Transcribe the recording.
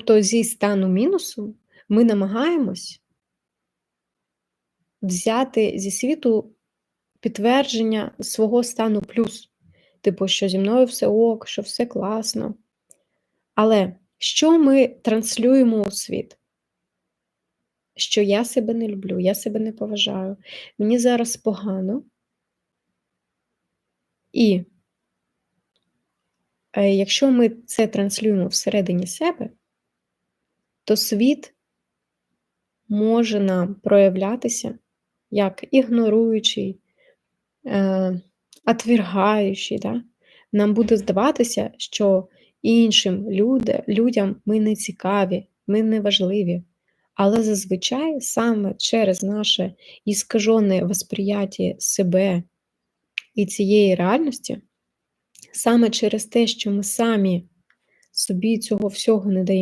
Тобто зі стану мінусу ми намагаємось взяти зі світу підтвердження свого стану плюс. Типу, що зі мною все ок, що все класно. Але що ми транслюємо у світ? Що я себе не люблю, я себе не поважаю, мені зараз погано. І е, якщо ми це транслюємо всередині себе, то світ може нам проявлятися як ігноруючий, е, отвергаючий. Да? Нам буде здаватися, що іншим людям ми не цікаві, ми не важливі. Але зазвичай саме через наше іскажене восприяття себе і цієї реальності, саме через те, що ми самі собі цього всього не даємо.